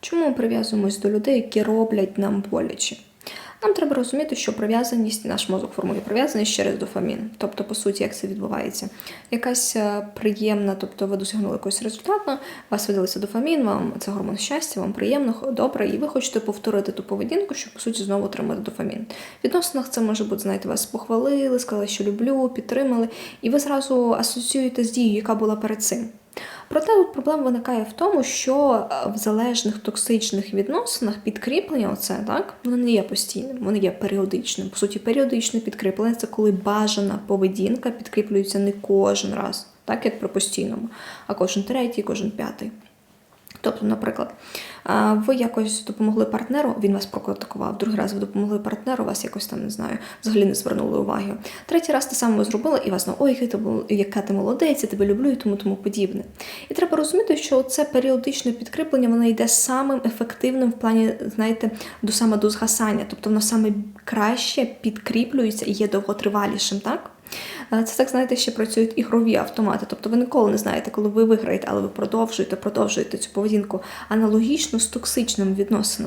Чому ми прив'язуємось до людей, які роблять нам боляче? Нам треба розуміти, що прив'язаність, наш мозок формує прив'язаність через дофамін. Тобто, по суті, як це відбувається? Якась е, приємна, тобто ви досягнули якогось результату, вас видалиться дофамін, вам це гормон щастя, вам приємно, добре, і ви хочете повторити ту поведінку, щоб по суті знову отримати дофамін. В відносинах це може бути, знаєте, вас похвалили, сказали, що люблю, підтримали, і ви зразу асоціюєте з дією, яка була перед цим. Проте проблема виникає в тому, що е, в залежних токсичних відносинах підкріплення, оце так, воно не є постійним, воно є періодичним. По суті, періодичне підкріплення це коли бажана поведінка підкріплюється не кожен раз, так як при постійному, а кожен третій, кожен п'ятий. Тобто, наприклад, ви якось допомогли партнеру, він вас прокритикував, другий раз ви допомогли партнеру, вас якось там не знаю, взагалі не звернули уваги. Третій раз те саме зробили, і вас ну, ой, ти, яка ти молодець, я тебе люблю і тому тому подібне. І треба розуміти, що це періодичне підкріплення, воно йде самим ефективним в плані, знаєте, до саме до згасання, тобто воно саме краще підкріплюється і є довготривалішим, так? Це так, знаєте, ще працюють ігрові автомати. Тобто ви ніколи не знаєте, коли ви виграєте, але ви продовжуєте, продовжуєте цю поведінку аналогічно з токсичними відносинами.